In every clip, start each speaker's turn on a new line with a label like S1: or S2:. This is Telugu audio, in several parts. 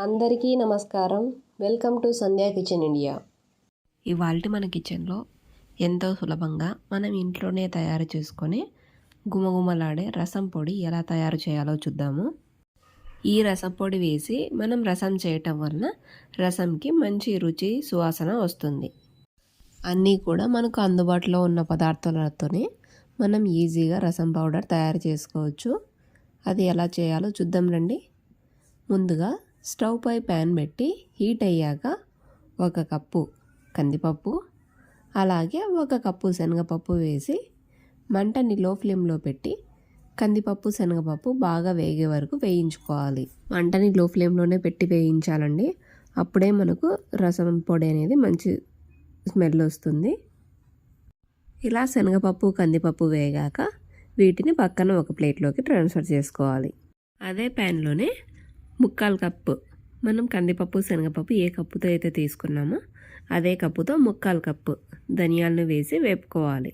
S1: అందరికీ నమస్కారం. Welcome to Sandhya kitchen India.
S2: ఇవాళ మన కిచెన్లో ఎంతో సులభంగా మనం ఇంట్లోనే తయారు చేసుకొని గుమగుమలాడే రసం పొడి ఎలా తయారు చేయాలో చూద్దాము. ఈ రసం పొడి వేసి మనం రసం చేయటం వలన రసంకి మంచి రుచి సువాసన వస్తుంది. అన్నీ కూడా మనకు అందుబాటులో ఉన్న పదార్థాలతోనే మనం ఈజీగా రసం పౌడర్ తయారు చేసుకోవచ్చు. అది ఎలా చేయాలో చూద్దాం రండి. ముందుగా స్టవ్ పై ప్యాన్ పెట్టి హీట్ అయ్యాక ఒక కప్పు కందిపప్పు అలాగే ఒక కప్పు శనగపప్పు వేసి మంటని లో ఫ్లేమ్లో పెట్టి కందిపప్పు శనగపప్పు బాగా వేగే వరకు వేయించుకోవాలి. మంటని లో ఫ్లేమ్లోనే పెట్టి వేయించాలండి. అప్పుడే మనకు రసం పొడి అనేది మంచి స్మెల్ వస్తుంది. ఇలా శనగపప్పు కందిపప్పు వేగాక వీటిని పక్కన ఒక ప్లేట్లోకి ట్రాన్స్ఫర్ చేసుకోవాలి. అదే ప్యాన్లోనే ముక్కాలు కప్పు. మనం కందిపప్పు శనగపప్పు ఏ కప్పుతో అయితే తీసుకున్నామో అదే కప్పుతో ముక్కాలు కప్పు. ధనియాలను వేసి వేపుకోవాలి.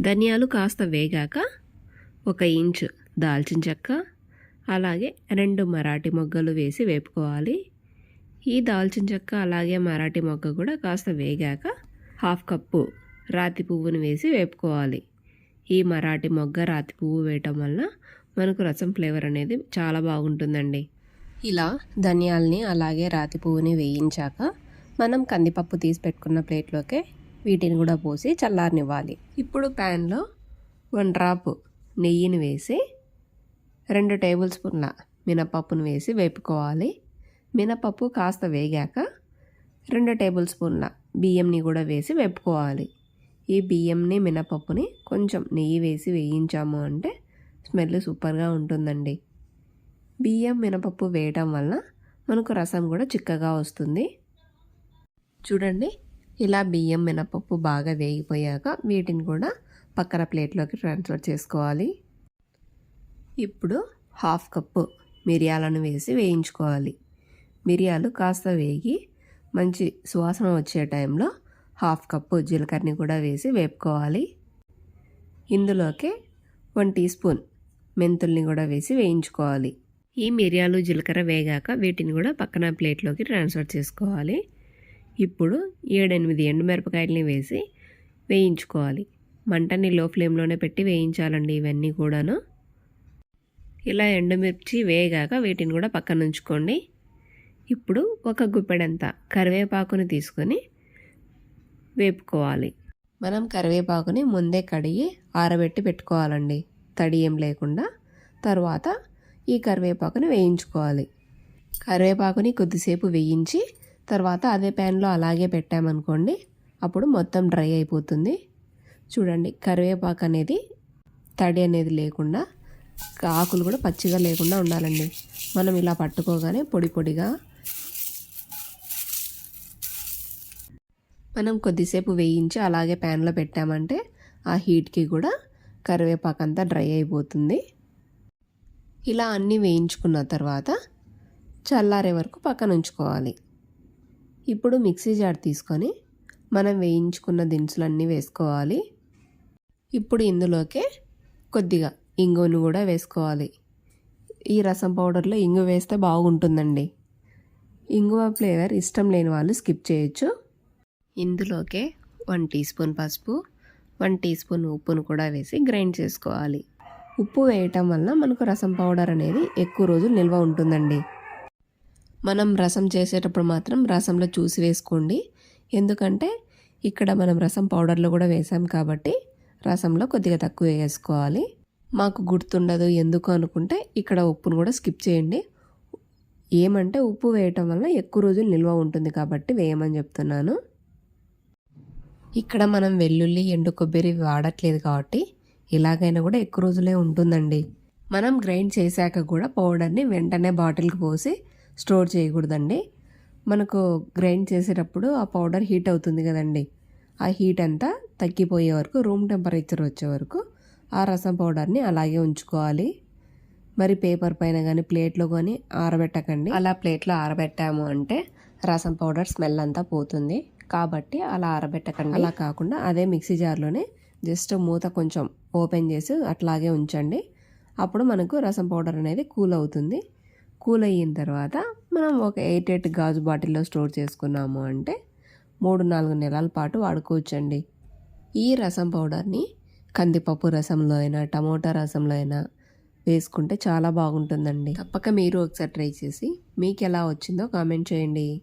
S2: ధనియాలు కాస్త వేగాక ఒక ఇంచు దాల్చిన చెక్క అలాగే రెండు మరాఠీ మొగ్గలు వేసి వేపుకోవాలి. ఈ దాల్చిన చెక్క అలాగే మరాఠీ మొగ్గ కూడా కాస్త వేగాక హాఫ్ కప్పు రాతి పువ్వును వేసి వేపుకోవాలి. ఈ మరాఠీ మొగ్గ రాతి పువ్వు వేయటం వల్ల మనకు రసం ఫ్లేవర్ అనేది చాలా బాగుంటుందండి. ఇలా ధనియాల్ని అలాగే రాతి పువ్వుని వేయించాక మనం కందిపప్పు తీసి పెట్టుకున్న ప్లేట్లోకే వీటిని కూడా పోసి చల్లారనివ్వాలి. ఇప్పుడు ప్యాన్లో వన్ డ్రాప్ నెయ్యిని వేసి రెండు టేబుల్ స్పూన్ల మినపప్పును వేసి వేపుకోవాలి. మినపప్పు కాస్త వేగాక రెండు టేబుల్ స్పూన్ల బియ్యంని కూడా వేసి వేపుకోవాలి. ఈ బియ్యంని మినపప్పుని కొంచెం నెయ్యి వేసి వేయించాము అంటే స్మెల్ సూపర్గా ఉంటుందండి. బియ్యం మినపప్పు వేయటం వల్ల మనకు రసం కూడా చిక్కగా వస్తుంది. చూడండి ఇలా బియ్యం మినపప్పు బాగా వేగిపోయాక వీటిని కూడా పక్కన ప్లేట్లోకి ట్రాన్స్ఫర్ చేసుకోవాలి. ఇప్పుడు హాఫ్ కప్పు మిరియాలను వేసి వేయించుకోవాలి. మిరియాలు కాస్త వేగి మంచి సువాసన వచ్చే టైంలో హాఫ్ కప్పు జీలకర్రని కూడా వేసి వేపుకోవాలి. ఇందులోకి వన్ టీ స్పూన్ మెంతుల్ని కూడా వేసి వేయించుకోవాలి. ఈ మిరియాలు జీలకర్ర వేగాక వీటిని కూడా పక్కన ప్లేట్లోకి ట్రాన్స్ఫర్ చేసుకోవాలి. ఇప్పుడు ఏడెనిమిది ఎండుమిరపకాయలని వేసి వేయించుకోవాలి. మంటని లో ఫ్లేమ్లోనే పెట్టి వేయించాలండి ఇవన్నీ కూడాను. ఇలా ఎండుమిర్చి వేగాక వీటిని కూడా పక్కన ఉంచుకోండి. ఇప్పుడు ఒక గుప్పెడంత కరివేపాకుని తీసుకొని వేపుకోవాలి. మనం కరివేపాకుని ముందే కడిగి ఆరబెట్టి పెట్టుకోవాలండి. తడి ఏం లేకుండా తర్వాత ఈ కరివేపాకుని వేయించుకోవాలి. కరివేపాకుని కొద్దిసేపు వేయించి తర్వాత అదే ప్యాన్లో అలాగే పెట్టామనుకోండి అప్పుడు మొత్తం డ్రై అయిపోతుంది. చూడండి కరివేపాకు అనేది తడి అనేది లేకుండా ఆకులు కూడా పచ్చిగా లేకుండా ఉండాలండి. మనం ఇలా పట్టుకోగానే పొడి పొడిగా మనం కొద్దిసేపు వేయించి అలాగే ప్యాన్లో పెట్టామంటే ఆ హీట్కి కూడా కరివేపాకు అంతా డ్రై అయిపోతుంది. ఇలా అన్నీ వేయించుకున్న తర్వాత చల్లారే వరకు పక్కన ఉంచుకోవాలి. ఇప్పుడు మిక్సీ జార్ తీసుకొని మనం వేయించుకున్న దినుసులన్నీ వేసుకోవాలి. ఇప్పుడు ఇందులోకే కొద్దిగా ఇంగును కూడా వేసుకోవాలి. ఈ రసం పౌడర్లో ఇంగు వేస్తే బాగుంటుందండి. ఇంగువ ఫ్లేవర్ ఇష్టం లేని వాళ్ళు స్కిప్ చేయొచ్చు. ఇందులోకే వన్ టీ స్పూన్ పసుపు వన్ టీ స్పూన్ ఉప్పును కూడా వేసి గ్రైండ్ చేసుకోవాలి. ఉప్పు వేయటం వల్ల మనకు రసం పౌడర్ అనేది ఎక్కువ రోజులు నిల్వ ఉంటుందండి. మనం రసం చేసేటప్పుడు మాత్రం రసంలో చూసి వేసుకోండి. ఎందుకంటే ఇక్కడ మనం రసం పౌడర్లో కూడా వేసాం కాబట్టి రసంలో కొద్దిగా తక్కువ వేసుకోవాలి. మాకు గుర్తుండదు ఎందుకు అనుకుంటే ఇక్కడ ఉప్పును కూడా స్కిప్ చేయండి. ఏమంటే ఉప్పు వేయటం వల్ల ఎక్కువ రోజులు నిల్వ ఉంటుంది కాబట్టి వేయమని చెప్తున్నాను. ఇక్కడ మనం వెల్లుల్లి ఎండు కొబ్బరి వాడట్లేదు కాబట్టి ఇలాగైనా కూడా ఎక్కువ రోజులే ఉంటుందండి. మనం గ్రైండ్ చేశాక కూడా పౌడర్ని వెంటనే బాటిల్కి పోసి స్టోర్ చేయకూడదండి. మనకు గ్రైండ్ చేసేటప్పుడు ఆ పౌడర్ హీట్ అవుతుంది కదండి. ఆ హీట్ అంతా తగ్గిపోయే వరకు రూమ్ టెంపరేచర్ వచ్చే వరకు ఆ రసం పౌడర్ని అలాగే ఉంచుకోవాలి. మరి పేపర్ పైన కానీ ప్లేట్లో కానీ ఆరబెట్టకండి. అలా ప్లేట్లో ఆరబెట్టాము అంటే రసం పౌడర్ స్మెల్ అంతా పోతుంది. కాబట్టి అలా ఆరబెట్టకండి అలా కాకుండా అదే మిక్సీ జార్లోనే జస్ట్ మూత కొంచెం ఓపెన్ చేసి అట్లాగే ఉంచండి. అప్పుడు మనకు రసం పౌడర్ అనేది కూల్ అవుతుంది. కూల్ అయిన తర్వాత మనం ఒక ఎయిట్ ఎయిట్ గాజు బాటిల్లో స్టోర్ చేసుకున్నాము అంటే మూడు నాలుగు నెలల పాటు వాడుకోవచ్చండి. ఈ రసం పౌడర్ని కందిపప్పు రసంలో అయినా టమోటా రసంలో అయినా వేసుకుంటే చాలా బాగుంటుందండి. తప్పక మీరు ఒకసారి ట్రై చేసి మీకు ఎలా వచ్చిందో కామెంట్ చేయండి.